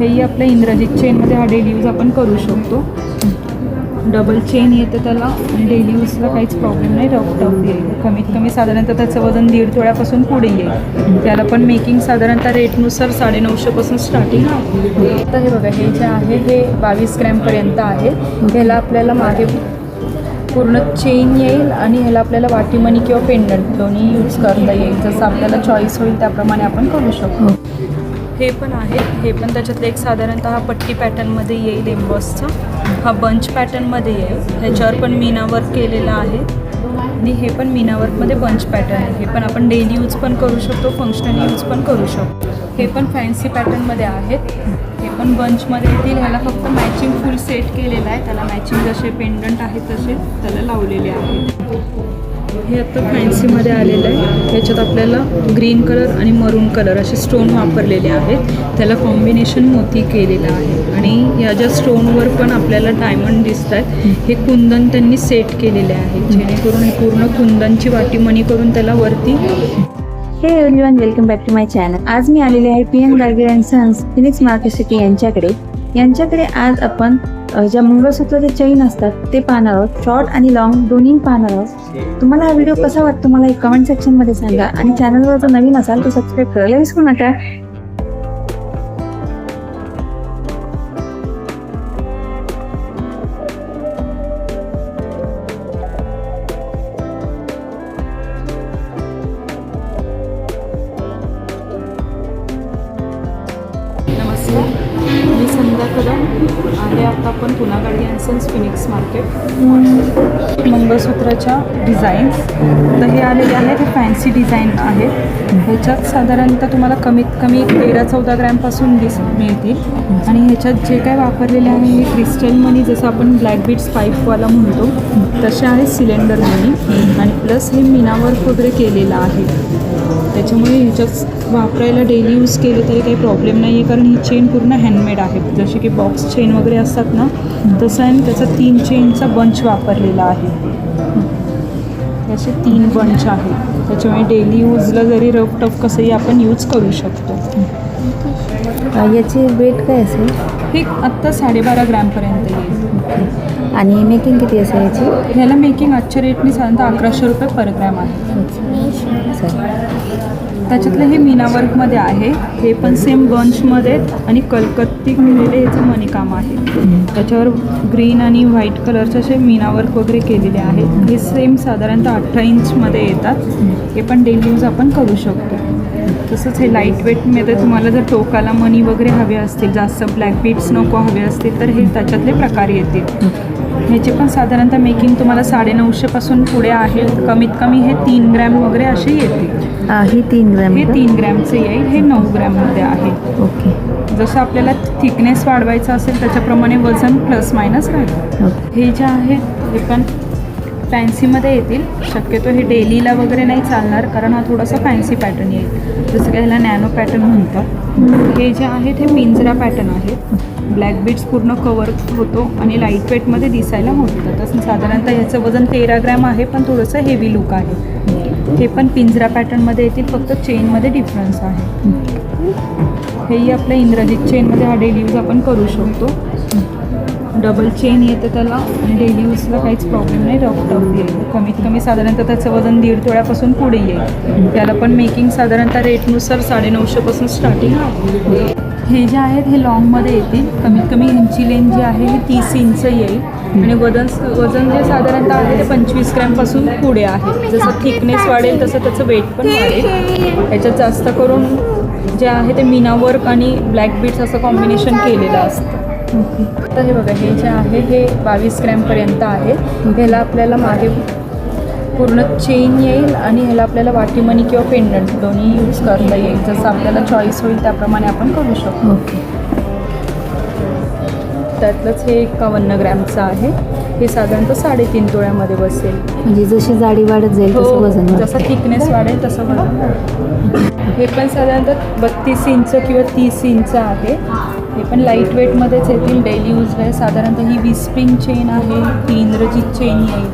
हेही आपल्या इंद्रजित चेनमध्ये हा डेली यूज आपण करू शकतो. डबल चेन येतं त्याला आणि डेली यूजला काहीच प्रॉब्लेम नाही. रफ टफ येईल. कमीत कमी साधारणतः त्याचं वजन दीड तोळ्यापासून पुढे येईल. त्याला पण मेकिंग साधारणतः रेटनुसार साडेनऊशेपासून स्टार्टिंग आता हे बघा हे जे आहे हे बावीस ग्रॅमपर्यंत आहे. ह्याला आपल्याला मागे पूर्ण चेन येईल आणि ह्याला आपल्याला वाटीमणी किंवा पेंडंट दोन्ही यूज करता येईल. जसं आपल्याला चॉईस होईल त्याप्रमाणे आपण करू शकतो. हे पण आहे. हे पण त्याच्यातलं एक साधारणतः पट्टी पॅटर्नमध्ये येईल एम्बॉसचं हा बंच पॅटर्नमध्ये येईल. ह्याच्यावर पण मीना वर्क आहे. आणि हे पण मीना वर्कमध्ये बंच पॅटर्न आहे. हे पण आपण डेली यूज पण करू शकतो फंक्शनल यूज पण करू शकतो. हे पण फॅन्सी पॅटर्नमध्ये आहेत. हे पण बंचमध्ये येतील. ह्याला फक्त मॅचिंग फुल सेट केलेला आहे. त्याला मॅचिंग जसे पेंडंट आहेत तसे त्याला लावलेले आहे हे आता फॅन्सीमध्ये आलेलं आहे. ह्याच्यात आपल्याला ग्रीन कलर आणि मरून कलर असे स्टोन वापरलेले आहेत. त्याला कॉम्बिनेशन मोती केलेलं आहे. आणि या ज्या स्टोनवर पण आपल्याला डायमंड दिसत आहेत हे कुंदन त्यांनी सेट केलेले आहेत जेणेकरून हे पूर्ण कुंदनची वाटीमणी करून त्याला वरती हे everyone welcome back to my channel आज मी आलेले आहे P N Gadge and sons Phoenix market city यांच्याकडे. यांच्याकडे आज आपण ज्या मंगळसूत्राचे चैन असतात ते पाहणार आहोत. शॉर्ट आणि लॉंग दोन्ही पाहणार आहोत. तुम्हाला हा व्हिडिओ कसा वाटतो मला एक कमेंट सेक्शनमध्ये सांगा. आणि चॅनलवर जर नवीन असाल तर सबस्क्राईब करायला विसरू नका. आहोत आपण पुना गाडी अँड सन्स फिनिक्स मार्केट मंगळसूत्राच्या डिझाईन्स तर हे आलेले आहेत हे फॅन्सी डिझाईन आहेत. ह्याच्यात साधारणतः तुम्हाला कमीत कमी तेरा चौदा ग्रॅमपासून दिस मिळतील. आणि ह्याच्यात जे काय वापरलेले आहे हे क्रिस्टल मनी जसं आपण ब्लॅक बीट्स पाईपवाला म्हणतो तसे आहे सिलेंडर मनी आणि प्लस हे मीनावर्क वगैरे केलेलं आहे. त्याच्यामुळे ह्याच्यात वापरायला डेली यूज केले तरी काही प्रॉब्लेम नाही आहे कारण ही चेन पूर्ण हँडमेड आहे जसे की बॉक्स चेन वगैरे असतात ना तसं आहे त्याचा तीन चेनचा बंच वापरलेला आहे. असे तीन बंच आहेत. त्याच्यामुळे डेली यूजला जरी रफ टफ कसंही आपण यूज करू शकतो. याची वेट काय असेल? हे आत्ता साडेबारा ग्रॅमपर्यंत येईल. आणि मेकिंग किती असेल याची? ह्याला मेकिंग आजच्या रेटने साधारणतः अकराशे रुपये पर ग्रॅम आहे. त्याच्यातलं हे मीना वर्कमध्ये आहे. हे पण सेम बंचमध्ये आणि कलकत्ती केलेले ह्याचं मणिकाम आहे. त्याच्यावर ग्रीन आणि व्हाईट कलरचे असे मीना वर्क वगैरे केलेले आहेत. हे सेम साधारणतः अठरा इंचमध्ये येतात. हे पण डेली यूज आपण करू शकतो. तसंच हे लाइट वेटमध्ये तुम्हाला जर टोकाला मनी वगैरे हवे असतील जास्त ब्लॅक बीट्स नको हवे असतील तर हे त्याच्यातले प्रकार येतील. ह्याचे पण साधारणतः मेकिंग तुम्हाला साडेनऊशेपासून पुढे आहे कमीत कमी हे तीन ग्रॅम वगैरे असे येतील. अ, ही तीन ग्रॅम हे? तीन ग्रॅमचे येईल. हे नऊ ग्रॅममध्ये आहे. ओके. जसं आपल्याला थिकनेस वाढवायचा असेल त्याच्याप्रमाणे वजन प्लस मायनस राहील. हे जे आहेत हे पण फॅन्सीमध्ये येतील. शक्यतो हे डेलीला वगैरे नाही चालणार कारण हा थोडासा फॅन्सी पॅटर्न येईल. जसं की ह्याला नॅनो पॅटर्न म्हणतात. हे जे आहेत हे पिंजरा पॅटर्न आहे ब्लॅक बीट्स पूर्ण कवर होतो आणि लाइट वेटमध्ये दिसायला होतं. तसं साधारणतः ह्याचं वजन तेरा ग्रॅम आहे पण थोडंसं हेवी लुक आहे. हे पण पिंजरा पॅटर्नमध्ये येतील फक्त चेनमध्ये डिफरन्स आहे. हेही आपल्या इंद्रजित चेनमध्ये हा डेली यूज आपण करू शकतो. डबल चेन येतं त्याला. आणि डेली यूजला काहीच प्रॉब्लेम नाही. रफ टफ येईल कमीत कमी साधारणतः त्याचं वजन दीड तोळ्यापासून पुढे येईल. त्याला पण मेकिंग साधारणतः रेटनुसार साडेनऊशेपासून स्टार्टिंग हे जे आहेत हे लॉंगमध्ये येतील. कमीत कमी ह्यांची लेन जी आहे ही तीस इंच येईल. आणि वजन वजन जे साधारणतः आहे ते पंचवीस ग्रॅमपासून पुढे आहे. जसं थिकनेस वाढेल तसं त्याचं वेट पण वाढेल. याच्यात जास्त करून जे आहे ते मीना वर्क आणि ब्लॅक बीट्स असं कॉम्बिनेशन केलेलं असतं. आता हे बघा हे जे आहे हे बावीस ग्रॅमपर्यंत आहे. ह्याला आपल्याला मागे पूर्ण चेन येईल आणि ह्याला आपल्याला वाटीमणी किंवा पेंडंट दोन्ही यूज करता येईल. जसं आपल्याला चॉईस होईल त्याप्रमाणे आपण करू शकतो. ओके. त्यातलंच हे एकावन्न ग्रॅमचं आहे. हे साधारणतः साडेतीन तोळ्यामध्ये बसेल. म्हणजे जशी जाडी वाढत जाईल तसं वजन हो. जसं थिकनेस वाढेल तसं वजन. हे पण साधारणतः बत्तीस इंच किंवा तीस इंच आहे. हे पण लाइट वेटमध्येच येतील. डेली यूजला आहे साधारणतः ही विस्प्रिंग चेन आहे ही इंद्रजीत चेन येईल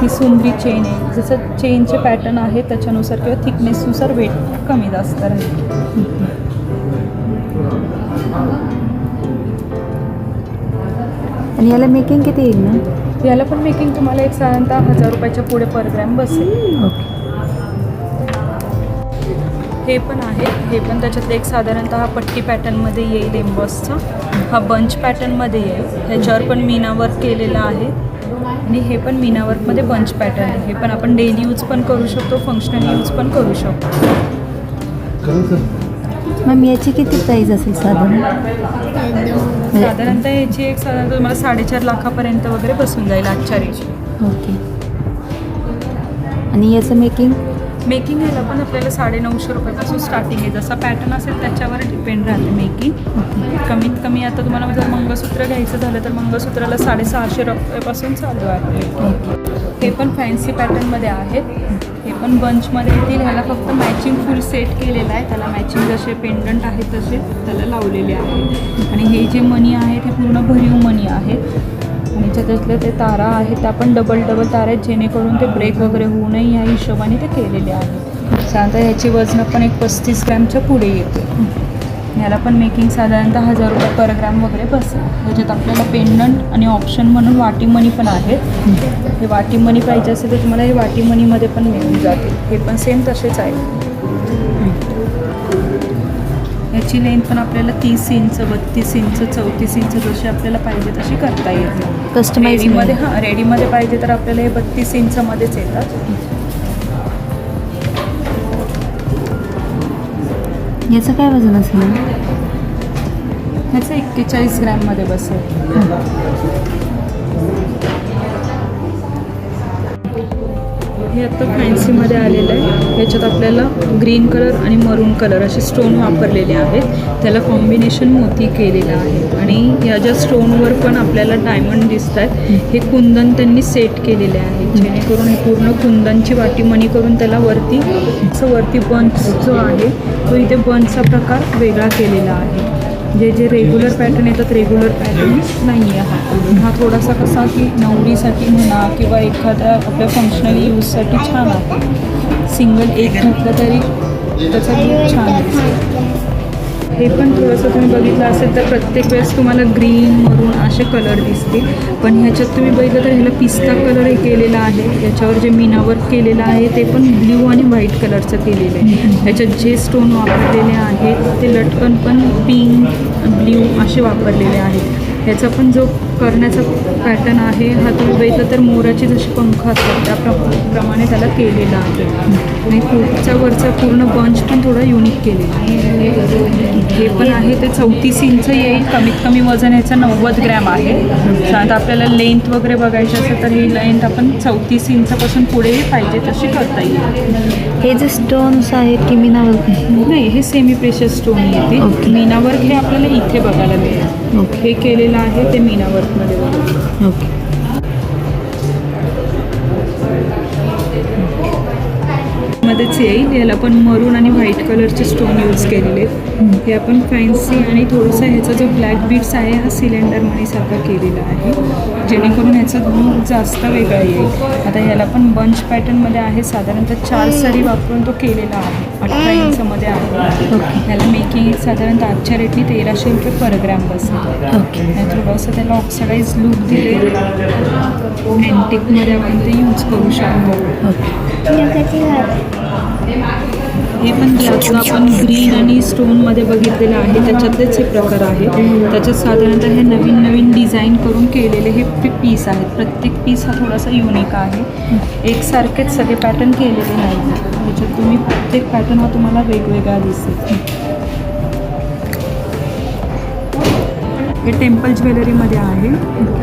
ही सुंदरी चेन आहे. जसं चेनचे पॅटर्न आहे त्याच्यानुसार किंवा थिकनेसनुसार वेट कमी जास्त राहील. आणि याला मेकिंग किती येईल ना? याला पण मेकिंग तुम्हाला एक साधारणतः हजार रुपयाच्या पुढे पर ग्रॅम बसेल. ओके. हे पण आहे. हे पण त्याच्यातलं एक साधारणतः पट्टी पॅटर्नमध्ये येईल एम्बॉसचा हा बंच पॅटर्नमध्ये येईल. ह्याच्यावर पण मीना वर्क केलेलं आहे. आणि हे पण मीना वर्कमध्ये बंच पॅटर्न आहे. हे पण आपण डेली यूज पण करू शकतो फंक्शनल यूज पण करू शकतो. मॅम याची किती प्राईस असेल साधारण? म्हणजे- साधारणतः याची एक साधारणतः तुम्हाला साडेचार लाखापर्यंत वगैरे बसून जाईल आजच्या रेटची ओके. आणि याचं मेकिंग मेकिंग ह्याला पण आपल्याला साडे नऊशे रुपयापासून स्टार्टिंग आहे. जसा पॅटर्न असेल त्याच्यावर डिपेंड राहते मेकिंग कमीत कमी आता तुम्हाला जर मंगळसूत्र घ्यायचं झालं तर मंगळसूत्राला साडेसहाशे रुपयापासून चालू आहे हे पण फॅन्सी पॅटर्नमध्ये आहेत. हे पण बंचमध्ये येतील. ह्याला फक्त मॅचिंग फुल सेट केलेला आहे. त्याला मॅचिंग जसे पेंडंट आहेत तसे त्याला लावलेले आहे. आणि हे जे मनी आहेत हे पूर्ण भरीव मनी आहेत. आणि त्याच्यातले ते तारा आहेत त्या पण डबल डबल तारा आहेत जेणेकरून ते ब्रेक वगैरे होऊ नये या हिशोबाने ते केलेले आहेत. साधारणतः ह्याची वजनं पण एक पस्तीस ग्रॅमच्या पुढे येते. ह्याला पण मेकिंग साधारणतः हजार रुपये पर ग्रॅम वगैरे बसेल. ह्याच्यात आपल्याला पेंडंट आणि ऑप्शन म्हणून वाटी मनी पण आहेत. हे वाटी मनी पाहिजे असेल तर तुम्हाला हे वाटी मनीमध्ये पण मिळून जाते हे पण सेम तसेच आहे. याची लेंथ पण आपल्याला तीस इंच बत्तीस इंच चौतीस इंच जशी आपल्याला पाहिजे तशी करता येते. कस्टमाइज रेडीमध्ये हां रेडीमध्ये पाहिजे तर आपल्याला हे बत्तीस इंचमध्येच येतात याचं काय वजन असेल? ह्याचं एक्केचाळीस ग्रॅममध्ये बसेल. हे आता फॅन्सीमध्ये आलेलं आहे. ह्याच्यात आपल्याला ग्रीन कलर आणि मरून कलर असे स्टोन वापरलेले आहेत. त्याला कॉम्बिनेशन मोती केलेलं आहे. आणि या ज्या स्टोनवर पण आपल्याला डायमंड दिसत आहेत हे कुंदन त्यांनी सेट केलेले आहे. जेणेकरून हे पूर्ण कुंदनची वाटी मणी करून त्याला वरती असं वरती बंच जो आहे तो इथे बंचचा प्रकार वेगळा केलेला आहे. जे जे रेग्युलर पॅटर्न येतात रेग्युलर पॅटर्न नाही आहे हा. हा थोडासा कसा की नवरीसाठी म्हणा किंवा एखाद्या आपल्या फंक्शनल यूजसाठी छान आहे. सिंगल एक घातलं तरी त्याचा खूप छान आहे हे पण थोडंसं तुम्ही बघितलं असेल तर प्रत्येक वेळेस तुम्हाला ग्रीन मरून असे कलर दिसतील. पण ह्याच्यात तुम्ही बघितलं तर ह्याला पिस्ता कलर हे केलेला आहे. याच्यावर जे मीनावर्क केलेलं आहे ते पण ब्ल्यू आणि व्हाईट कलरचं केलेलं आहे. ह्याच्यात जे स्टोन वापरलेले आहेत ते लटकन पण पिंक ब्ल्यू असे वापरलेले आहेत. ह्याचा पण जो करण्याचा पॅटर्न आहे. हा तुम्ही बघितलं तर मोराचे जसे पंख असतात त्या प्र- प्रमाणे त्याला केलेला आहे. आणि पुढच्या वरचा पूर्ण बंच पण थोडा युनिक केलेला आहे. हे पण आहे ते चौतीस इंच येईल. कमीत कमी वजन ह्याचं नव्वद ग्रॅम आहे. साधारण आपल्याला लेंथ वगैरे बघायची असेल तर ही लेंथ आपण चौतीस इंचापासून पुढेही पाहिजे तशी करता येईल. हे जे स्टोन्स आहेत की मीनावर? नाही हे सेमी प्रेशर स्टोन येते ओके. मीनावर्क हे आपल्याला इथे बघायला मिळेल. ओके हे केलेलं आहे ते मीनावर्कमध्ये बघा ओके. मध्येच येईल याला पण मरून आणि व्हाईट कलरचे स्टोन यूज केलेले आहेत. हे आपण फॅन्सी आणि थोडंसं ह्याचा जो ब्लॅक बीट्स आहे हा सिलेंडर मनीसारखा केलेला आहे. जेणेकरून ह्याचा लूक जास्त वेगळा येईल. आता ह्याला पण बंच पॅटर्नमध्ये आहे. साधारणतः चार सरी वापरून तो केलेला आहे. अठरा इंचमध्ये आहे. ह्याला मेकिंग साधारणतः आजच्या रेटनी तेराशे रुपये पर ग्रॅम बसेल ओके आणि थोडंसं त्याला ऑक्सिडाईज लुक दिले. अँटिकमध्ये आपण ते यूज करू शकतो. ओके हे पण ज्याचं आपण ग्रीन आणि स्टोनमध्ये बघितलेलं आहे. त्याच्यातलेच हे प्रकार आहेत त्याच्यात साधारणतः हे नवीन नवीन डिझाईन करून केलेले हे पीस आहेत. प्रत्येक पीस हा थोडासा युनिक आहे. एकसारखेच सगळे पॅटर्न केलेले नाही त्याच्यात तुम्ही प्रत्येक पॅटर्न हा तुम्हाला वेगवेगळा दिसेल. हे टेम्पल ज्वेलरीमध्ये आहे.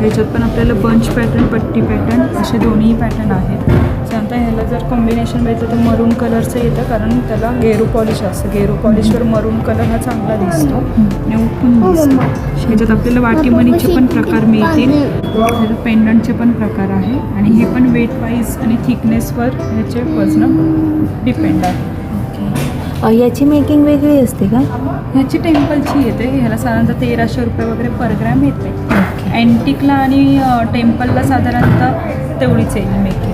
ह्याच्यात पण आपल्याला बंच पॅटर्न पट्टी पॅटर्न असे दोन्ही पॅटर्न आहेत. साधारणतः ह्याला जर कॉम्बिनेशन पाहिजे तर मरून कलरचं येतं कारण त्याला गेरू पॉलिश असतं. गेरू पॉलिशवर मरून कलर हा चांगला दिसतो. ह्याच्यात आपल्याला वाटीमणीचे पण प्रकार मिळतील. ह्याच्यात पेंडंटचे पण प्रकार आहे. आणि हे पण वेट वाईज आणि थिकनेसवर ह्याचे वजन डिपेंड आहे. याची मेकिंग वेगळी असते का? ह्याची टेम्पलची येते. ह्याला साधारणतः तेराशे रुपये वगैरे पर ग्रॅम येते. अँटिकला आणि टेम्पलला साधारणतः तेवढीच येईल मेकिंग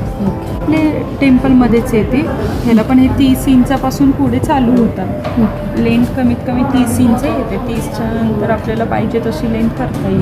आपले टेम्पलमध्येच येते. ह्याला पण हे तीस इंचापासून पुढे चालू होतात लेंथ कमीत कमी तीस इंच येते. तीसच्या नंतर आपल्याला पाहिजे तशी लेंथ करता येईल.